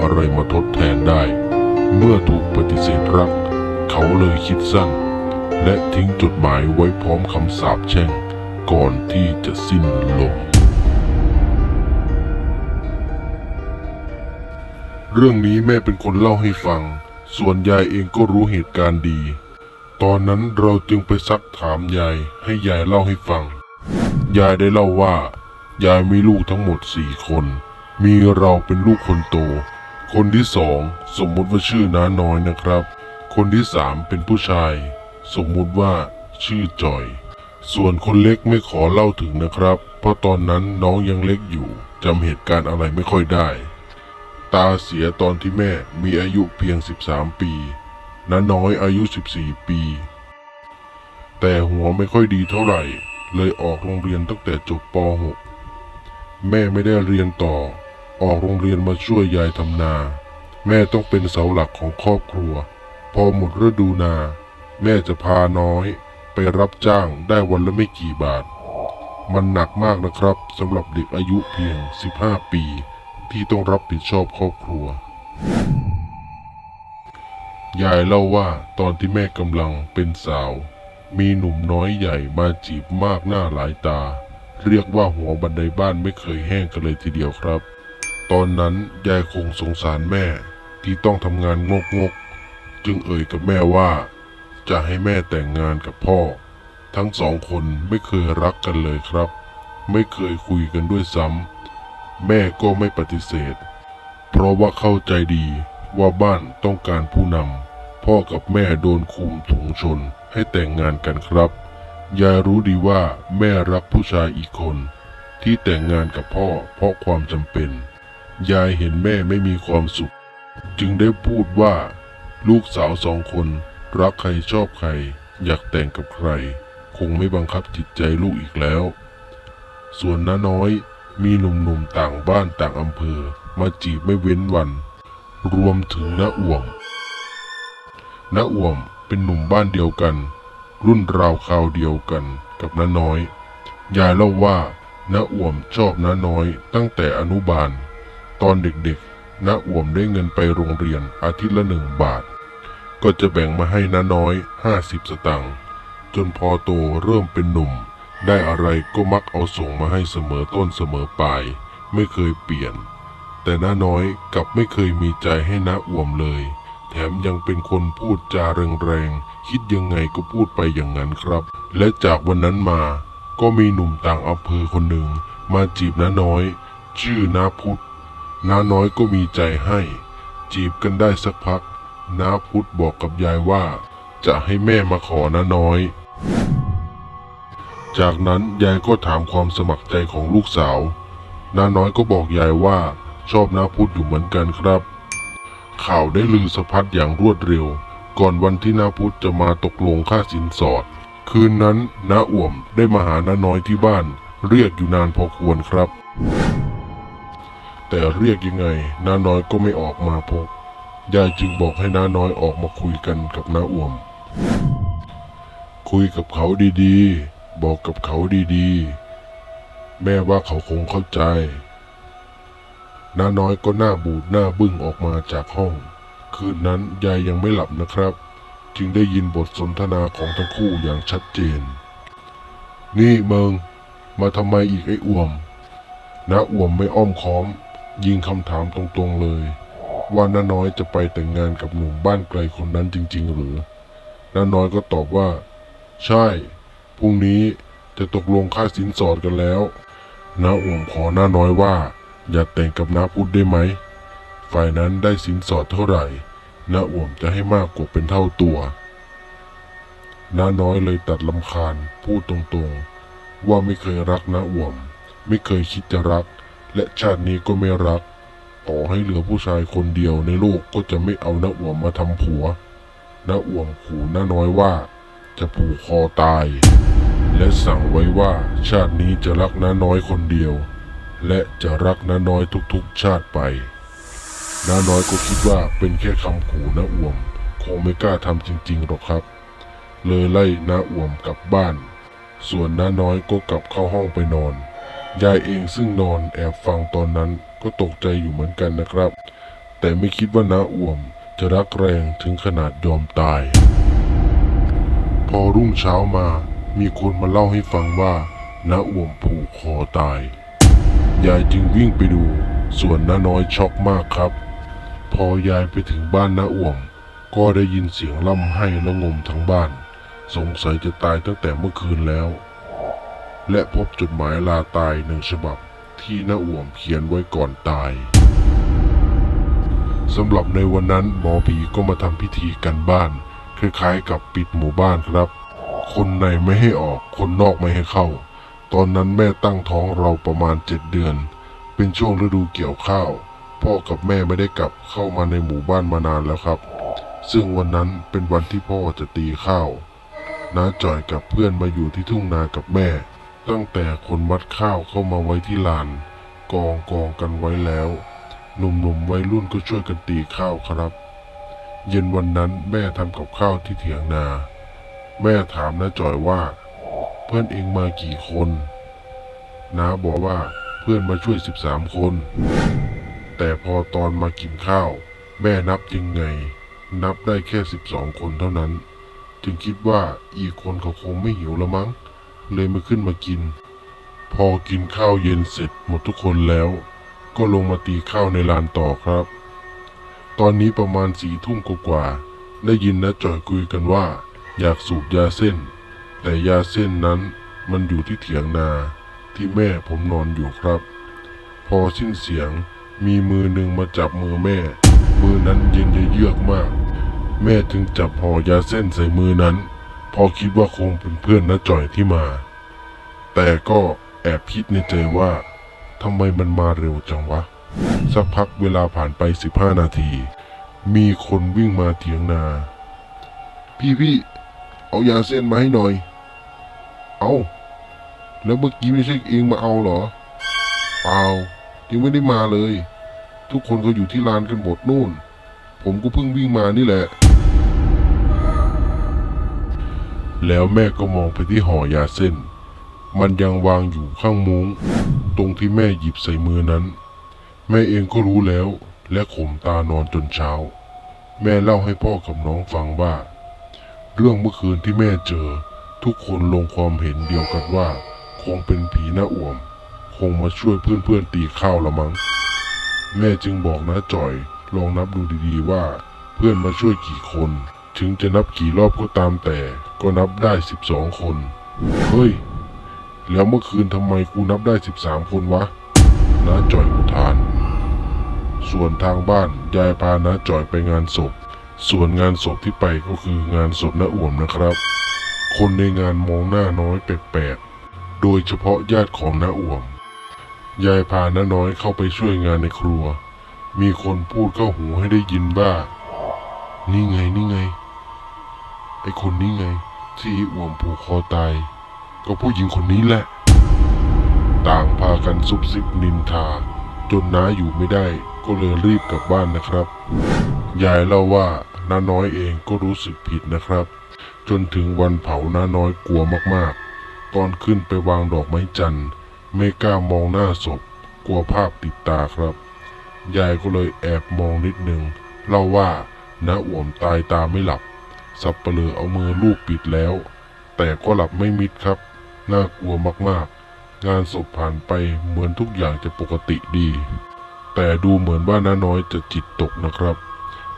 อะไรมาทดแทนได้ เมื่อถูกปฏิเสธรัก เขาเลยคิดสั้น และทิ้งจดหมายไว้พร้อมคำสาปแช่ง ก่อนที่จะสิ้นลมเรื่องนี้แม่เป็นคนเล่าให้ฟัง ส่วนยายเองก็รู้เหตุการณ์ดี ตอนนั้นเราจึงไปซักถามยายให้ยายเล่าให้ฟัง ยายได้เล่าว่า ยายมีลูกทั้งหมดสี่คน มีเราเป็นลูกคนโต คนที่สองสมมุติว่าชื่อน้าน้อยนะครับ คนที่สามเป็นผู้ชาย สมมุติว่าชื่อจอย ส่วนคนเล็กไม่ขอเล่าถึงนะครับ เพราะตอนนั้นน้องยังเล็กอยู่จำเหตุการณ์อะไรไม่ค่อยได้ ตาเสียตอนที่แม่มีอายุเพียง 13 ปีน้าน้อยอายุ 14 ปี แต่หัวไม่ค่อยดีเท่าไหร่ เลยออกโรงเรียนตั้งแต่จบป .6 แม่ไม่ได้เรียนต่อ ออกโรงเรียนมาช่วยยายทำนา แม่ต้องเป็นเสาหลักของครอบครัว พอหมดฤดูนา แม่จะพาน้อย ไปรับจ้างได้วันละไม่กี่บาท มันหนักมากนะครับสำหรับเด็กอายุเพียง 15 ปี ที่ต้องรับผิดชอบครอบครัว ยายเล่าว่าตอนที่แม่กำลังเป็นสาว มีหนุ่มน้อยใหญ่มาจีบมากหน้าหลายตา เรียกว่าหัวบันไดบ้านไม่เคยแห้งกันเลยทีเดียวครับ ตอนนั้นยายคงสงสารแม่ที่ต้องทำงานงกงก จึงเอ่ยกับแม่ว่า จะให้แม่แต่งงานกับพ่อ ทั้งสองคนไม่เคยรักกันเลยครับ ไม่เคยคุยกันด้วยซ้ำแม่ก็ไม่ปฏิเสธ เพราะว่าเข้าใจดีว่าบ้านต้องการผู้นำพ่อกับแม่โดนคุมถุงชนให้แต่งงานกันครับ ยายรู้ดีว่าแม่รักผู้ชายอีกคน ที่แต่งงานกับพ่อเพราะความจำเป็น ยายเห็นแม่ไม่มีความสุข จึงได้พูดว่า ลูกสาวสองคนรักใครชอบใคร อยากแต่งกับใคร คงไม่บังคับจิตใจลูกอีกแล้ว ส่วนน้าน้อยมีหนุ่มๆต่างบ้านต่างอำเภอ มาจีบไม่เว้นวัน รวมถึงน้าอ่วมน้าอ่วมเป็นหนุ่มบ้านเดียวกัน รุ่นราวคราวเดียวกันกับน้าน้อย ยายเล่าว่าน้าอ่วมชอบน้าน้อยตั้งแต่อนุบาล ตอนเด็กๆน้าอ่วมได้เงินไปโรงเรียนอาทิตย์ละหนึ่งบาท ก็จะแบ่งมาให้น้าน้อยห้าสิบสตางค์จนพอโตเริ่มเป็นหนุ่ม ได้อะไรก็มักเอาส่งมาให้เสมอต้นเสมอปลาย ไม่เคยเปลี่ยน แต่น้าน้อยกลับไม่เคยมีใจให้น้าอ่วมเลย แถมยังเป็นคนพูดจาแรงๆคิดยังไงก็พูดไปอย่างนั้นครับ และจากวันนั้นมาก็มีหนุ่มต่างอำเภอคนหนึ่งมาจีบน้าน้อย ชื่อน้าพุทธ น้าน้อยก็มีใจให้ จีบกันได้สักพัก น้าพุธบอกกับยายว่า จะให้แม่มาขอน้าน้อย จากนั้นยายก็ถามความสมัครใจของลูกสาว น้าน้อยก็บอกยายว่าชอบน้าพุธอยู่เหมือนกันครับ ข่าวได้ลือสะพัดอย่างรวดเร็ว ก่อนวันที่น้าพุธจะมาตกลงค่าสินสอด คืนนั้นน้าอ่วมได้มาหาน้าน้อยที่บ้าน เรียกอยู่นานพอควรครับ แต่เรียกยังไงน้าน้อยก็ไม่ออกมาพบยายจึงบอกให้น้าน้อยออกมาคุยกันกับน้าอ่วม คุยกับเขาดีๆ บอกกับเขาดีๆ แม่ว่าเขาคงเข้าใจน้าน้อยก็หน้าบูดหน้าบึ้งออกมาจากห้อง คืนนั้นยายยังไม่หลับนะครับ จึงได้ยินบทสนทนาของทั้งคู่อย่างชัดเจน นี่เมิงมาทำไมอีกไอ้อ่วมน้าอ่วมไม่อ้อมค้อม ยิงคำถามตรงๆเลย ว่าน้าน้อยจะไปแต่งงานกับหนุ่มบ้านไกลคนนั้นจริง ๆ หรือน้าน้อยก็ตอบว่า ใช่ พรุ่งนี้จะตกลงค่าสินสอดกันแล้วน้าอ่วมขอน้าน้อยว่า อย่าแต่งกับน้าพุทธได้ไหม ฝ่ายนั้นได้สินสอดเท่าไหร่น้าอ่วมจะให้มากกว่าเป็นเท่าตัวน้าน้อยเลยตัดลำคาญพูดตรงๆ ว่าไม่เคยรักน้าอ่วม ไม่เคยคิดจะรัก และชาตินี้ก็ไม่รัก ต่อให้เหลือผู้ชายคนเดียวในโลกก็จะไม่เอาน้าอ่วมมาทำผัวน้าอ่วมขู่น้าน้อยว่า จะผูกคอตาย และสั่งไว้ว่าชาตินี้จะรักน้าน้อยคนเดียว และจะรักน้าน้อยทุกๆ ชาติไปน้าน้อยก็คิดว่าเป็นแค่คำขู่น้าอ่วม คงไม่กล้าทำจริงๆหรอกครับ เลยไล่น้าอ่วมกลับบ้าน ส่วนน้าน้อยก็กลับเข้าห้องไปนอน ยายเองซึ่งนอนแอบฟังตอนนั้นก็ตกใจอยู่เหมือนกันนะครับ แต่ไม่คิดว่าน้าอ่วมจะรักแรงถึงขนาดยอมตาย พอรุ่งเช้ามามีคนมาเล่าให้ฟังว่าน้าอ่วมผูกคอตาย ยายจึงวิ่งไปดู ส่วนน้าน้อยช็อกมากครับ พอยายไปถึงบ้านน้าอ่วม ก็ได้ยินเสียงร่ำไห้และงมทั้งบ้าน สงสัยจะตายตั้งแต่เมื่อคืนแล้ว และพบจดหมายลาตายหนึ่งฉบับที่น้าอ่วมเขียนไว้ก่อนตายสำหรับในวันนั้นหมอผีก็มาทำพิธีกันบ้าน คล้ายๆกับปิดหมู่บ้านครับ คนในไม่ให้ออกคนนอกไม่ให้เข้า ตอนนั้นแม่ตั้งท้องเราประมาณเจ็ดเดือน เป็นช่วงฤดูเกี่ยวข้าว พ่อกับแม่ไม่ได้กลับเข้ามาในหมู่บ้านมานานแล้วครับ ซึ่งวันนั้นเป็นวันที่พ่อจะตีข้าวน้าจอยกับเพื่อนมาอยู่ที่ทุ่งนากับแม่ ตั้งแต่คนมัดข้าวเข้ามาไว้ที่ลาน กองกองกันไว้แล้ว หนุ่มๆวัยรุ่นก็ช่วยกันตีข้าวครับ เย็นวันนั้นแม่ทำกับข้าวที่เถียงนา แม่ถามน้าจ่อยว่า เพื่อนเองมากี่คนน้าบอกว่าเพื่อนมาช่วยสิบสามคน แต่พอตอนมากินข้าว แม่นับยังไง นับได้แค่สิบสองคนเท่านั้น จึงคิดว่าอีกคนเขาคงไม่หิวล้วมั้ง เลยมาขึ้นมากิน พอกินข้าวเย็นเสร็จหมดทุกคนแล้ว ก็ลงมาตีข้าวในลานต่อครับ ตอนนี้ประมาณสี่ทุ่มกว่าๆได้ยินนะจ่อยคุยกันว่า อยากสูบยาเส้น แต่ยาเส้นนั้นมันอยู่ที่เถียงนาที่แม่ผมนอนอยู่ครับ พอสิ้นเสียงมีมือหนึ่งมาจับมือแม่ มือนั้นเย็นเยือกมาก แม่จึงจับห่อยาเส้นใส่มือนั้น พอคิดว่าคงเป็นเพื่อนน้าจ่อยที่มา แต่ก็แอบคิดในใจว่าทำไมมันมาเร็วจังวะ สักพักเวลาผ่านไป 15 นาที มีคนวิ่งมาเถียงนา พี่พี่เอายาเส้นมาให้หน่อย เอาแล้วเมื่อกี้ไม่ใช่เองมาเอาเหรอ เปล่า ยังไม่ได้มาเลย ทุกคนก็อยู่ที่ลานกันหมดนู่น ผมก็เพิ่งวิ่งมานี่แหละ แล้วแม่ก็มองไปที่ห่อยาเส้น มันยังวางอยู่ข้างมุง้ง ตรงที่แม่หยิบใส่มือนั้น แม่เองก็รู้แล้ว และข่มตานอนจนเช้า แม่เล่าให้พ่อกับน้องฟังว่า เรื่องเมื่อคืนที่แม่เจอ ทุกคนลงความเห็นเดียวกันว่า คงเป็นผีหน้าอ่วม คงมาช่วยเพื่อนๆตีข้าวละมั้ง แม่จึงบอกนะจ่อยลองนับดูดีๆว่า เพื่อนมาช่วยกี่คน ถึงจะนับกี่รอบก็ตามแต่ ก็นับได้สิบสองคน เฮ้ย แล้วเมื่อคืนทำไมกูนับได้สิบสามคนวะน้าจ่อยอุทาน ส่วนทางบ้านยายพาน้าจ่อยไปงานศพ ส่วนงานศพที่ไปก็คืองานศพน้าอ่วมนะครับ คนในงานมองหน้าน้อยแปลกๆ โดยเฉพาะญาติของน้าอ่วม ยายพาน้าน้อยเข้าไปช่วยงานในครัว มีคนพูดเข้าหูให้ได้ยินว่านี่ไงนี่ไง ไอคนนี้ไง ที่อ่วมผูกคอตาย ก็ผู้หญิงคนนี้แหละ ต่างพากันซุบซิบนินทา จนน้าอยู่ไม่ได้ ก็เลยรีบกลับบ้านนะครับ ยายเล่าว่าน้าน้อยเองก็รู้สึกผิดนะครับ จนถึงวันเผาน้าน้อยกลัวมากๆ ตอนขึ้นไปวางดอกไม้จันทร์ไม่กล้ามองหน้าศพ กลัวภาพติดตาครับ ยายก็เลยแอบมองนิดนึงเล่าว่าน้าอ่วมตายตาไม่หลับ สับเปลือเอามือลูบปิดแล้ว แต่ก็หลับไม่มิดครับ น่ากลัวมากๆ งานศพผ่านไปเหมือนทุกอย่างจะปกติดี แต่ดูเหมือนว่าน้าน้อยจะจิตตกนะครับ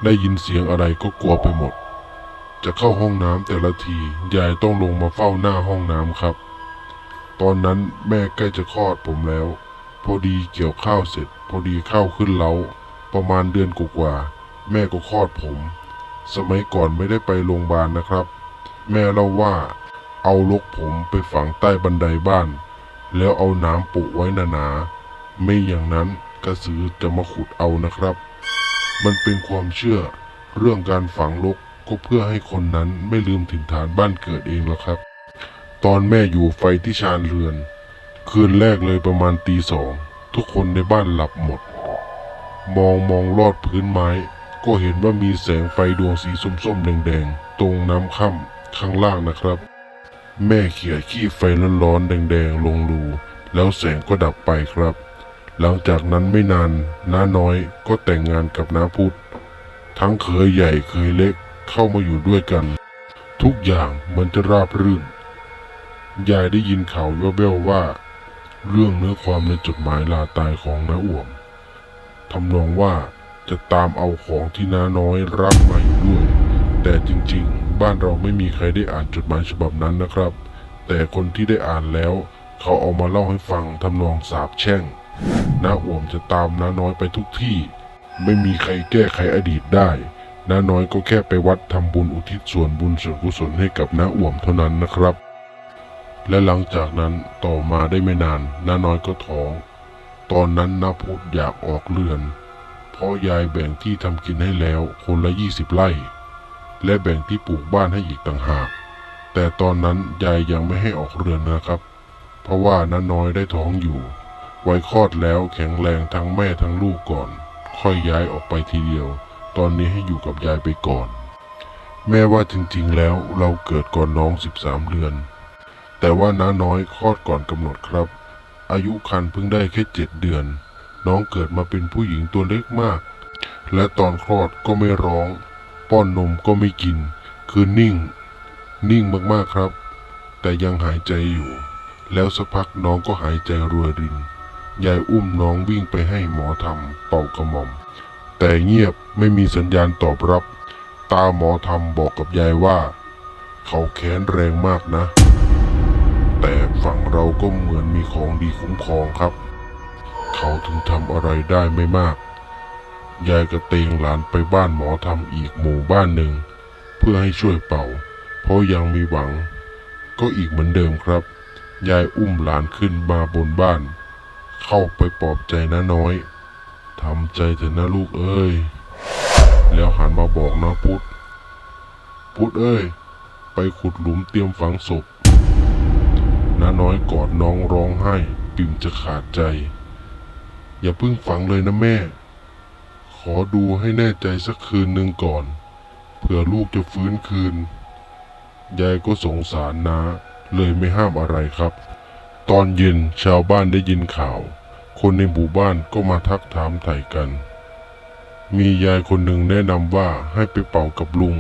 ได้ยินเสียงอะไรก็กลัวไปหมด จะเข้าห้องน้ำแต่ละที ยายต้องลงมาเฝ้าหน้าห้องน้ำครับ ตอนนั้นแม่ใกล้จะคลอดผมแล้ว พอดีเกี่ยวข้าวเสร็จ พอดีข้าวขึ้นเล้า ประมาณเดือนกว่าๆแม่ก็คลอดผม สมัยก่อนไม่ได้ไปโรงพยาบาลนะครับ แม่เล่าว่า เอาลกผมไปฝังใต้บันไดบ้าน แล้วเอาน้ำปุไว้หนาๆไม่อย่างนั้นกระสือจะมาขุดเอานะครับ มันเป็นความเชื่อเรื่องการฝังลกก็เพื่อให้คนนั้นไม่ลืมถิ่นฐานบ้านเกิดเองแล้วครับ ตอนแม่อยู่ไฟที่ชานเรือน คืนแรกเลยประมาณตีสอง ทุกคนในบ้านหลับหมด มองมองลอดพื้นไม้ ก็เห็นว่ามีแสงไฟดวงสีส้มๆแดงๆ ตรงน้ำค่ำข้างล่างนะครับ แม่เขี่ยขี้ไฟร้อนๆแดงๆ ลงรูแล้วแสงก็ดับไปครับ หลังจากนั้นไม่นานน้าน้อยก็แต่งงานกับน้าพุธทั้งเคยใหญ่เคยเล็กเข้ามาอยู่ด้วยกัน ทุกอย่างมันจะราบรื่น ยายได้ยินข่าวแว่วๆว่า เรื่องเนื้อความในจดหมายลาตายของน้าอ่วมทำนองว่า จะตามเอาของที่น้าน้อยรับมาอยู่ด้วย แต่จริงๆ บ้านเราไม่มีใครได้อ่านจดหมายฉบับนั้นนะครับ แต่คนที่ได้อ่านแล้ว เขาเอามาเล่าให้ฟังทำนองสาบแช่งน้าอ่วมจะตามน้าน้อยไปทุกที่ ไม่มีใครแก้ไขอดีตได้น้าน้อยก็แค่ไปวัดทำบุญอุทิศส่วนบุญส่วนกุศลให้กับน้าอ่วมเท่านั้นนะครับ และหลังจากนั้นต่อมาได้ไม่นานน้าน้อยก็ท้อง ตอนนั้นน้าพุธอยากออกเรือน พราะยายแบ่งที่ทำกินให้แล้วคนละยี่สิบไร่ และแบ่งที่ปลูกบ้านให้อีกต่างหาก แต่ตอนนั้นยายยังไม่ให้ออกเรือนนะครับ เพราะว่าน้าน้อยได้ท้องอยู่ ไว้คลอดแล้วแข็งแรงทั้งแม่ทั้งลูกก่อน ค่อยย้ายออกไปทีเดียว ตอนนี้ให้อยู่กับยายไปก่อน แม่ว่าจริงๆแล้วเราเกิดก่อนน้อง13เดือน แต่ว่าน้าน้อยคลอดก่อนกำหนดครับ อายุครรภ์เพิ่งได้แค่เจ็ดเดือน น้องเกิดมาเป็นผู้หญิงตัวเล็กมาก และตอนคลอดก็ไม่ร้อง ป้อนนมก็ไม่กิน คือนิ่ง นิ่งมากๆครับ แต่ยังหายใจอยู่ แล้วสักพักน้องก็หายใจรวยริน ยายอุ้มน้องวิ่งไปให้หมอทำเป่ากระหม่อม แต่เงียบไม่มีสัญญาณตอบรับ ตาหมอทำบอกกับยายว่า เขาแค้นแรงมากนะ แต่ฝั่งเราก็เหมือนมีของดีคุ้มครองครับ เขาถึงทำอะไรได้ไม่มาก ยายกระเตงหลานไปบ้านหมอทำอีกหมู่บ้านหนึ่ง เพื่อให้ช่วยเป่า เพราะยังมีหวัง ก็อีกเหมือนเดิมครับ ยายอุ้มหลานขึ้นมาบนบ้าน เข้าไปปลอบใจน้าน้อยทำใจเถอะนะลูกเอ้ย แล้วหันมาบอกน้าพุทธ พุทธเอ้ย ไปขุดหลุมเตรียมฝังศพน้าน้อยกอดน้องร้องไห้ปิ่มจะขาดใจ อย่าเพิ่งฝังเลยนะแม่ ขอดูให้แน่ใจสักคืนหนึ่งก่อน เผื่อลูกจะฟื้นคืน ยายก็สงสารนาเลยไม่ห้ามอะไรครับ ตอนเย็นชาวบ้านได้ยินข่าว คนในหมู่บ้านก็มาทักถามไถ่กัน มียายคนหนึ่งแนะนำว่าให้ไปเป่ากับลุง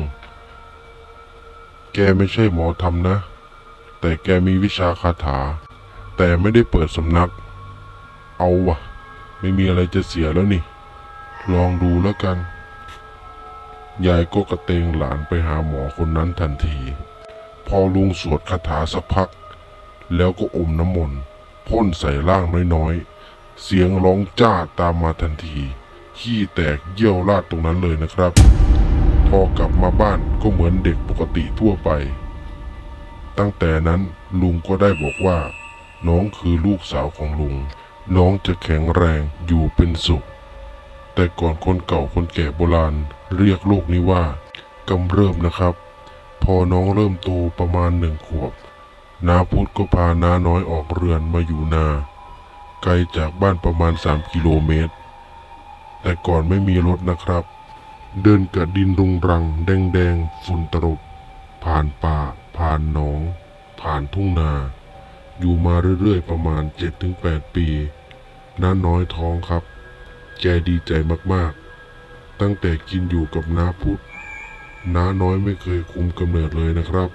แกไม่ใช่หมอทำนะ แต่แกมีวิชาคาถา แต่ไม่ได้เปิดสำนัก เอาวะ ไม่มีอะไรจะเสียแล้วนี่ ลองดูแล้วกัน ยายก็กระเตงหลานไปหาหมอคนนั้นทันที พอลุงสวดคาถาสักพัก แล้วก็อมน้ำมนต์พ่นใส่ร่างน้อยๆ เสียงร้องจ้าตามมาทันที ขี้แตกเยี่ยวราดตรงนั้นเลยนะครับ พอกลับมาบ้านก็เหมือนเด็กปกติทั่วไป ตั้งแต่นั้นลุงก็ได้บอกว่า น้องคือลูกสาวของลุง น้องจะแข็งแรงอยู่เป็นสุข แต่ก่อนคนเก่าคนแก่โบราณ เรียกโรคนี้ว่ากำเริบนะครับ พอน้องเริ่มโตประมาณหนึ่งขวบนาพุทธก็พานาน้อยออกเรือนมาอยู่นา ไกลจากบ้านประมาณ3กิโลเมตร แต่ก่อนไม่มีรถนะครับ เดินกับดินรุงรัง แดงๆฝุ่นตรบผ่านป่า ผ่านหนอง ผ่านทุ่งนา อยู่มาเรื่อยๆประมาณ 7-8 ปี น้าน้อยท้องครับ แกดีใจมากๆ ตั้งแต่กินอยู่กับน้าพุทธน้าน้อยไม่เคยคุมกำเนิดเลยนะครับ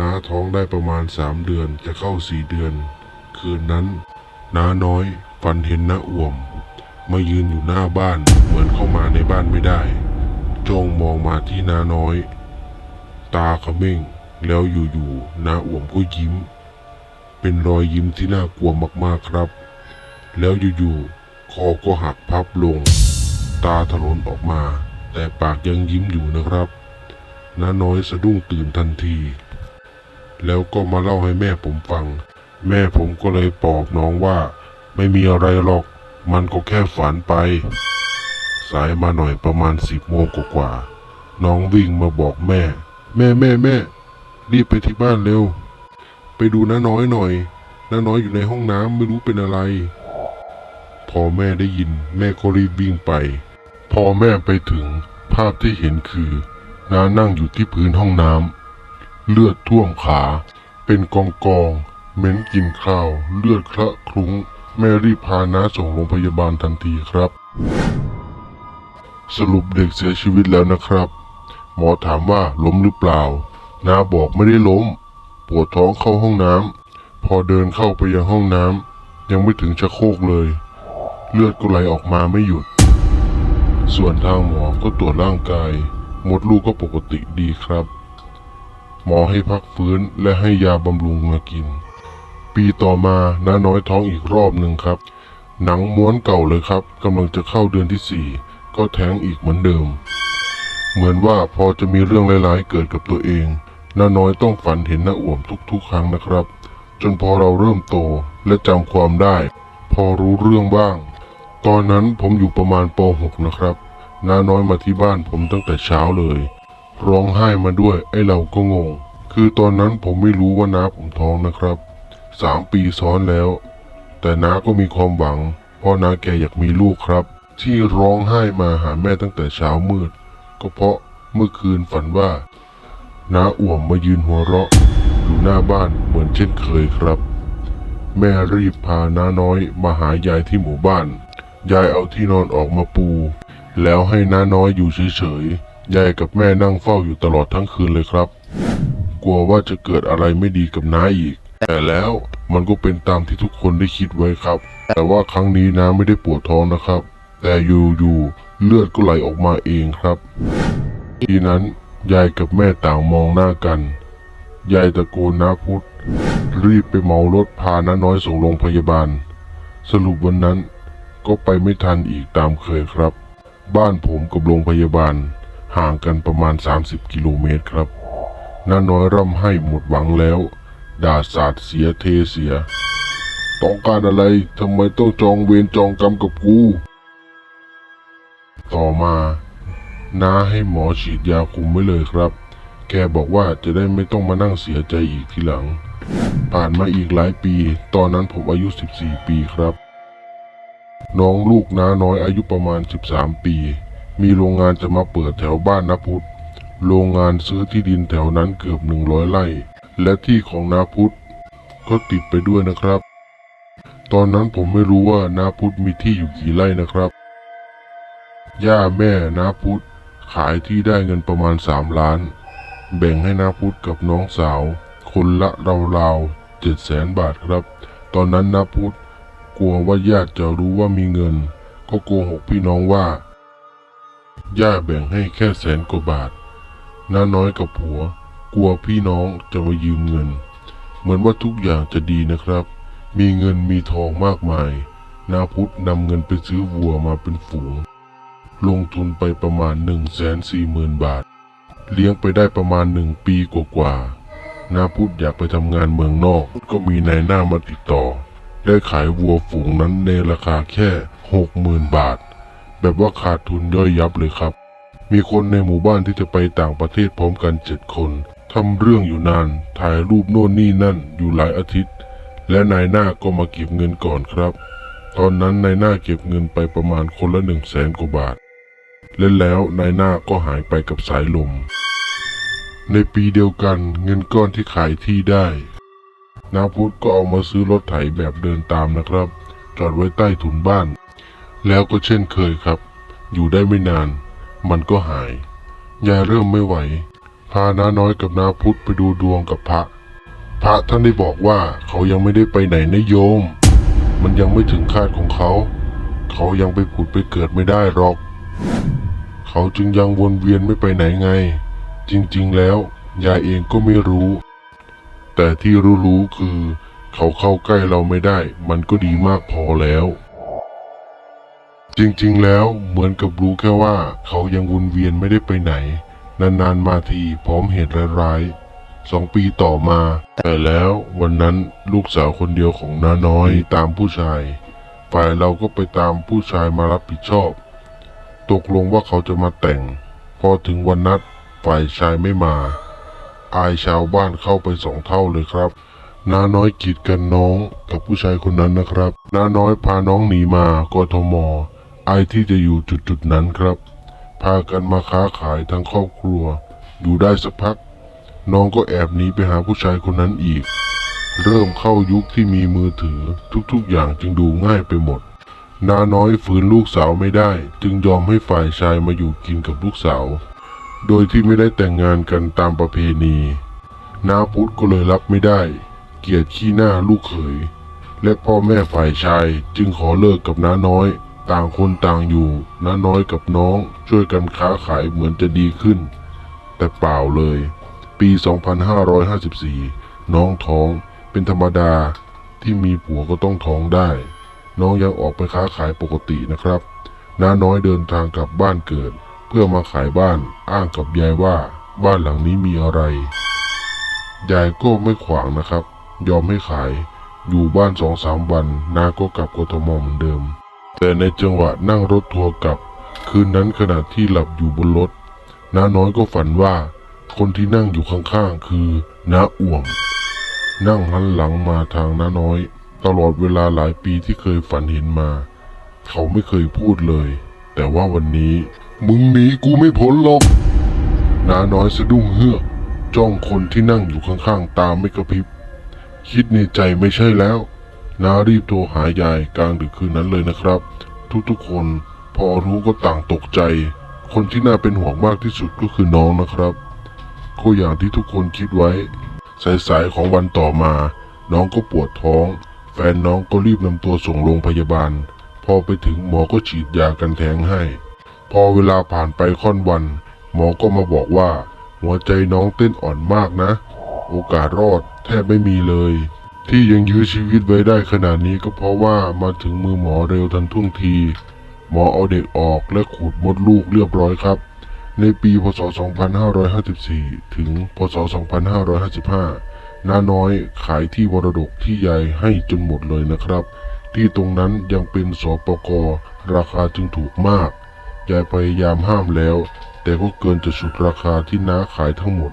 น้าท้องได้ประมาณสามเดือนจะเข้าสี่เดือน คืนนั้นน้าน้อยฝันเห็นน้าอ่วม มายืนอยู่หน้าบ้านเหมือนเข้ามาในบ้านไม่ได้จ้องมองมาที่น้าน้อย ตาเขม่งแล้วอยู่ๆน้าอ่วมก็ยิ้ม เป็นรอยยิ้มที่น่ากลัวมากๆครับ แล้วอยู่ๆคอก็หักพับลง ตาถลนออกมา แต่ปากยังยิ้มอยู่นะครับน้าน้อยสะดุ้งตื่นทันที แล้วก็มาเล่าให้แม่ผมฟัง แม่ผมก็เลยปลอบน้องว่า ไม่มีอะไรหรอก มันก็แค่ฝันไป สายมาหน่อยประมาณสิบโมงกว่าๆน้องวิ่งมาบอกแม่ แม่แม่แม่ รีบไปที่บ้านเร็ว ไปดูน้าน้อยหน่อยน้าน้อยอยู่ในห้องน้ำไม่รู้เป็นอะไร พอแม่ได้ยินแม่ก็รีบวิ่งไป พอแม่ไปถึงภาพที่เห็นคือน้านั่งอยู่ที่พื้นห้องน้ำเลือดท่วมขา เป็นกองกองเหม็นกลินข้าว เลือดคละคลุ้ง แม่รีบพาน้าส่งโรงพยาบาลทันทีครับ สรุปเด็กเสียชีวิตแล้วนะครับ หมอถามว่าล้มหรือเปล่า น้าบอกไม่ได้ล้ม ปวดท้องเข้าห้องน้ำพอเดินเข้าไปยังห้องน้ำยังไม่ถึงชักโคกเลย เลือดก็ไหลออกมาไม่หยุด ส่วนทางหมอก็ตรวจร่างกาย มดลูกก็ปกติดีครับ หมอให้พักฟื้นและให้ยาบำรุงมากิน ปีต่อมาน้าน้อยท้องอีกรอบหนึ่งครับ หนังม้วนเก่าเลยครับกำลังจะเข้าเดือนที่สี่ก็แท้งอีกเหมือนเดิม เหมือนว่าพอจะมีเรื่องร้ายๆเกิดกับตัวเองน้าน้อยต้องฝันเห็นหน้าอ่วมทุกๆ ครั้งนะครับ จนพอเราเริ่มโตและจำความได้ พอรู้เรื่องบ้าง ตอนนั้นผมอยู่ประมาณป .6 นะครับ น้าน้อยมาที่บ้านผมตั้งแต่เช้าเลย ร้องไห้มาด้วยไอ้เราก็งง คือตอนนั้นผมไม่รู้ว่าน้าผมท้องนะครับสามปีซ้อนแล้ว แต่น้าก็มีความหวัง เพราะน้าแกอยากมีลูกครับ ที่ร้องไห้มาหาแม่ตั้งแต่เช้ามืด ก็เพราะเมื่อคืนฝันว่า น้าอ่วมมายืนหัวเราะ อยู่หน้าบ้านเหมือนเช่นเคยครับ แม่รีบพาน้าน้อยมาหายายที่หมู่บ้าน ยายเอาที่นอนออกมาปู แล้วให้น้าน้อยอยู่เฉยๆ ยายกับแม่นั่งเฝ้าอยู่ตลอดทั้งคืนเลยครับ กลัวว่าจะเกิดอะไรไม่ดีกับน้าอีก แต่แล้วมันก็เป็นตามที่ทุกคนได้คิดไว้ครับ แต่ว่าครั้งนี้น้าไม่ได้ปวดท้องนะครับ แต่อยู่ๆเลือดก็ไหลออกมาเองครับ ทีนั้นยายกับแม่ต่างมองหน้ากัน ยายตะโกนน้าพุธรีบไปเหมารถพาน้าน้อยส่งโรงพยาบาล สรุปวันนั้น ก็ไปไม่ทันอีกตามเคยครับ บ้านผมกับโรงพยาบาล ห่างกันประมาณ 30 กิโลเมตรครับน้าน้อยร่ำให้หมดหวังแล้ว ด่าสาดเสียเทเสีย ต้องการอะไรทำไมต้องจองเวรจองกรรมกับกู ต่อมาน้าให้หมอฉีดยาคุมไว้เลยครับ แกบอกว่าจะได้ไม่ต้องมานั่งเสียใจอีกทีหลัง ผ่านมาอีกหลายปี ตอนนั้นผมอายุ 14 ปีครับ น้องลูกน้าน้อยอายุประมาณ 13 ปี มีโรงงานจะมาเปิดแถวบ้านนาพุธโรงงานซื้อที่ดินแถวนั้นเกือบ100ไร่ และที่ของนาพุธก็ติดไปด้วยนะครับ ตอนนั้นผมไม่รู้ว่านาพุธมีที่อยู่กี่ไร่นะครับ ย่าแม่นาพุธขายที่ได้เงินประมาณ3ล้าน แบ่งให้นาพุธกับน้องสาว คนละราวๆเจ็ดแสนบาทครับ ตอนนั้นนาพุธ กลัวว่าญาติจะรู้ว่ามีเงิน ก็โกหกพี่น้องว่า ย่าแบ่งให้แค่แสนกว่าบาทน้าน้อยกับผัว กลัวพี่น้องจะมายืมเงิน เหมือนว่าทุกอย่างจะดีนะครับ มีเงินมีทองมากมายนาพุธนำเงินไปซื้อวัวมาเป็นฝูง ลงทุนไปประมาณ1นึ่งแสนสี่หมื่นบาท เลี้ยงไปได้ประมาณหนึ่งปีกว่าๆนาพุธอยากไปทำงานเมืองนอก ก็มีนายหน้ามาติดต่อ ได้ขายวัวฝูงนั้นในราคาแค่หกหมื่นบาท แบบว่าขาดทุนย่อยยับเลยครับ มีคนในหมู่บ้านที่จะไปต่างประเทศพร้อมกันเจ็ดคนทำเรื่องอยู่นาน ถ่ายรูปโน่นนี่นั่นอยู่หลายอาทิตย์ และนายหน้าก็มาเก็บเงินก่อนครับ ตอนนั้นนายหน้าเก็บเงินไปประมาณคนละหนึ่งแสนกว่าบาท และแล้วนายหน้าก็หายไปกับสายลม ในปีเดียวกันเงินก้อนที่ขายที่ได้ นาพุทธก็เอามาซื้อรถไถแบบเดินตามนะครับ จอดไว้ใต้ถุนบ้าน แล้วก็เช่นเคยครับ อยู่ได้ไม่นาน มันก็หาย ยายเริ่มไม่ไหว พาน้าน้อยกับนาพุทธไปดูดวงกับพระ พระท่านได้บอกว่าเขายังไม่ได้ไปไหนนะโยม มันยังไม่ถึงคาดของเขา เขายังไปผุดไปเกิดไม่ได้หรอก เขาจึงยังวนเวียนไม่ไปไหนไง จริง ๆ แล้วยายเองก็ไม่รู้ แต่ที่รู้ๆคือ เขาเข้าใกล้เราไม่ได้ มันก็ดีมากพอแล้ว จริงๆแล้วเหมือนกับรู้แค่ว่า เขายังวนเวียนไม่ได้ไปไหน นานๆมาทีพร้อมเหตุร้ายๆสองปีต่อมา แต่แล้ววันนั้นลูกสาวคนเดียวของน้าน้อยตามผู้ชาย ฝ่ายเราก็ไปตามผู้ชายมารับผิดชอบ ตกลงว่าเขาจะมาแต่ง พอถึงวันนัดฝ่ายชายไม่มา อายชาวบ้านเข้าไปสองเท่าเลยครับ น้าน้อยกีดกันน้องกับผู้ชายคนนั้นนะครับ น้าน้อยพาน้องหนีมากทมอายที่จะอยู่จุดๆนั้นครับ พากันมาค้าขายทั้งครอบครัว อยู่ได้สักพัก น้องก็แอบหนีไปหาผู้ชายคนนั้นอีก เริ่มเข้ายุคที่มีมือถือทุกๆอย่างจึงดูง่ายไปหมดน้าน้อยฝืนลูกสาวไม่ได้ จึงยอมให้ฝ่ายชายมาอยู่กินกับลูกสาว โดยที่ไม่ได้แต่งงานกันตามประเพณีน้าพุทธก็เลยรับไม่ได้ เกลียดขี้หน้าลูกเขย และพ่อแม่ฝ่ายชายจึงขอเลิกกับน้าน้อย ต่างคนต่างอยู่น้าน้อยกับน้องช่วยกันค้าขายเหมือนจะดีขึ้น แต่เปล่าเลย ปี 2554 น้องท้องเป็นธรรมดาที่มีผัวก็ต้องท้องได้ น้องยังออกไปค้าขายปกตินะครับน้าน้อยเดินทางกลับบ้านเกิด เพื่อมาขายบ้านอ้างกับยายว่าบ้านหลังนี้มีอะไร ยายก็ไม่ขวางนะครับ ยอมให้ขาย อยู่บ้านสองสามวันน้าก็กลับกทมเหมือนเดิม แต่ในจังหวะนั่งรถทัวร์กลับ คืนนั้นขณะที่หลับอยู่บนรถน้าน้อยก็ฝันว่า คนที่นั่งอยู่ข้างๆคือน้าอ่วม นั่งหันหลังมาทางน้าน้อย ตลอดเวลาหลายปีที่เคยฝันเห็นมา เขาไม่เคยพูดเลย แต่ว่าวันนี้ มึงหนีกูไม่พ้นหรอกน้าน้อยสะดุ้งเฮือก จ้องคนที่นั่งอยู่ข้างๆ ตามไม่กระพริบ คิดในใจไม่ใช่แล้ว น้ารีบโทรหายายกลางดึกคืนนั้นเลยนะครับ ทุกๆคนพอรู้ก็ต่างตกใจ คนที่น่าเป็นห่วงมากที่สุดก็คือน้องนะครับก็อย่างที่ทุกคนคิดไว้ สายๆของวันต่อมา น้องก็ปวดท้อง แฟนน้องก็รีบนำตัวส่งโรงพยาบาล พอไปถึงหมอก็ฉีดยากันแท้งให้ พอเวลาผ่านไปค่อนวัน หมอก็มาบอกว่า หัวใจน้องเต้นอ่อนมากนะ โอกาสรอดแทบไม่มีเลย ที่ยังยื้อชีวิตไว้ได้ขนาดนี้ก็เพราะว่ามาถึงมือหมอเร็วทันท่วงที หมอเอาเด็กออกและขูดมดลูกเรียบร้อยครับ ในปีพศ 2554 ถึงพศ 2555 น้าน้อยขายที่มรดกที่ยายให้จนหมดเลยนะครับ ที่ตรงนั้นยังเป็นสปกราคาจึงถูกมาก ยายพยายามห้ามแล้ว แต่ก็เกินจะสุดราคาที่น้าขายทั้งหมด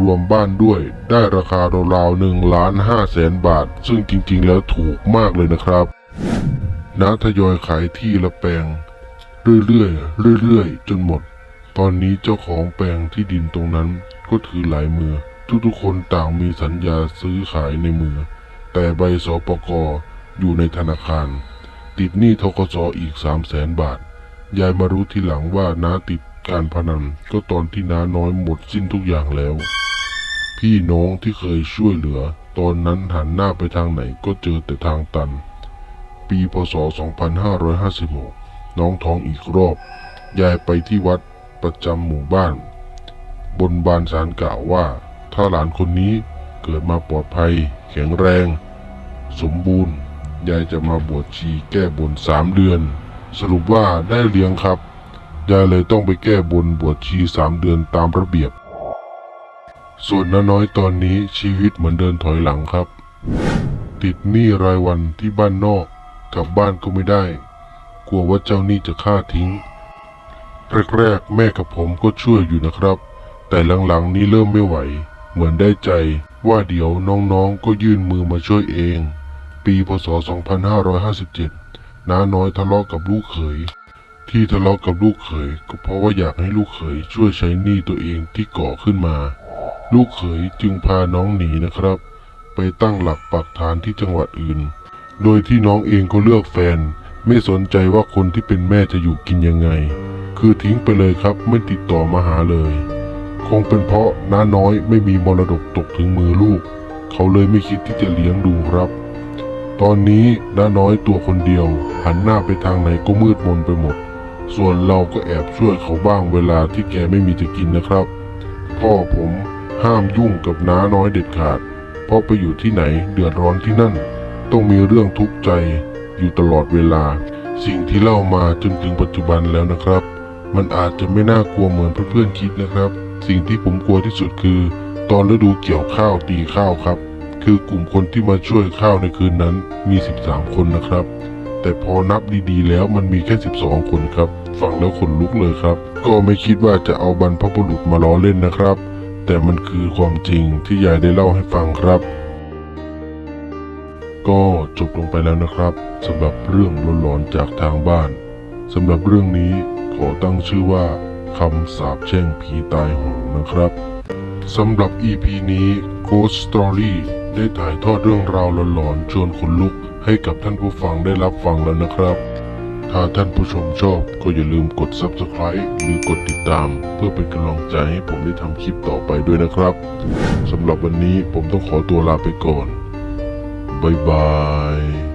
รวมๆบ้านด้วย ได้ราคาราวๆหนึ่งล้านห้าแสนบาท ซึ่งจริงๆแล้วถูกมากเลยนะครับ น้าทยอยขายที่ละแปลง เรื่อยๆเรื่อยๆ จนหมด ตอนนี้เจ้าของแปลงที่ดินตรงนั้นก็ถือหลายมือ ทุกๆคนต่างมีสัญญาซื้อขายในมือ แต่ใบสปกอยู่ในธนาคาร ติดหนี้ทกสอีกสามแสนบาท ยายมารู้ทีหลังว่าน้าติดการพนันก็ตอนที่น้าน้อยหมดสิ้นทุกอย่างแล้ว พี่น้องที่เคยช่วยเหลือ ตอนนั้นหันหน้าไปทางไหนก็เจอแต่ทางตัน ปีพศ 2556 น้องท้องอีกรอบ ยายไปที่วัดประจำหมู่บ้าน บนบานสารกล่าวว่า ถ้าหลานคนนี้เกิดมาปลอดภัย แข็งแรง สมบูรณ์ ยายจะมาบวชชีแก้บนสามเดือน สรุปว่าได้เลี้ยงครับยายเลยต้องไปแก้บนบวชชีสามเดือนตามระเบียบ ส่วนน้าน้อยตอนนี้ชีวิตเหมือนเดินถอยหลังครับ ติดหนี้รายวันที่บ้านนอกกลับบ้านก็ไม่ได้ กลัวว่าเจ้าหนี้จะฆ่าทิ้ง แรกๆแม่กับผมก็ช่วยอยู่นะครับ แต่หลังๆนี้เริ่มไม่ไหว เหมือนได้ใจว่าเดี๋ยวน้องๆก็ยื่นมือมาช่วยเอง ปีพศ 2557 น้าน้อยทะเลาะกับลูกเขย ที่ทะเลาะกับลูกเขย ก็เพราะว่าอยากให้ลูกเขยช่วยใช้หนี้ตัวเองที่ก่อขึ้นมา ลูกเขยจึงพาน้องหนีนะครับ ไปตั้งหลักปักฐานที่จังหวัดอื่น โดยที่น้องเองก็เลือกแฟน ไม่สนใจว่าคนที่เป็นแม่จะอยู่กินยังไง คือทิ้งไปเลยครับไม่ติดต่อมาหาเลย คงเป็นเพราะน้าน้อยไม่มีมรดกตกถึงมือลูก เขาเลยไม่คิดที่จะเลี้ยงดูครับ ตอนนี้น้าน้อยตัวคนเดียว หันหน้าไปทางไหนก็มืดมนไปหมด ส่วนเราก็แอบช่วยเขาบ้างเวลาที่แกไม่มีจะกินนะครับ พ่อผมห้ามยุ่งกับน้าน้อยเด็ดขาด เพราะไปอยู่ที่ไหนเดือดร้อนที่นั่น ต้องมีเรื่องทุกข์ใจอยู่ตลอดเวลา สิ่งที่เล่ามาจนถึงปัจจุบันแล้วนะครับ มันอาจจะไม่น่ากลัวเหมือนเพื่อนๆคิดนะครับ สิ่งที่ผมกลัวที่สุดคือ ตอนฤดูเกี่ยวข้าวตีข้าวครับ คือกลุ่มคนที่มาช่วยข้าวในคืนนั้นมี 13 คนนะครับ แต่พอนับดีๆ แล้วมันมีแค่ 12 คนครับ ฟังแล้วขนลุกเลยครับ ก็ไม่คิดว่าจะเอาบรรพบุรุษมาล้อเล่นนะครับ แต่มันคือความจริงที่ยายได้เล่าให้ฟังครับ ก็จบลงไปแล้วนะครับสำหรับเรื่องหลอนๆจากทางบ้านสำหรับเรื่องนี้ขอตั้งชื่อว่าคำสาปแช่งผีตายโหงนะครับสำหรับ EP นี้ Ghost Story ได้ถ่ายทอดเรื่องราวหลอนๆชวนขนลุก ให้กับท่านผู้ฟังได้รับฟังแล้วนะครับ ถ้าท่านผู้ชมชอบก็อย่าลืมกด Subscribe หรือกดติดตาม เพื่อเป็นกำลังใจให้ผมได้ทำคลิปต่อไปด้วยนะครับสำหรับวันนี้ผมต้องขอตัวลาไปก่อน บ๊ายบาย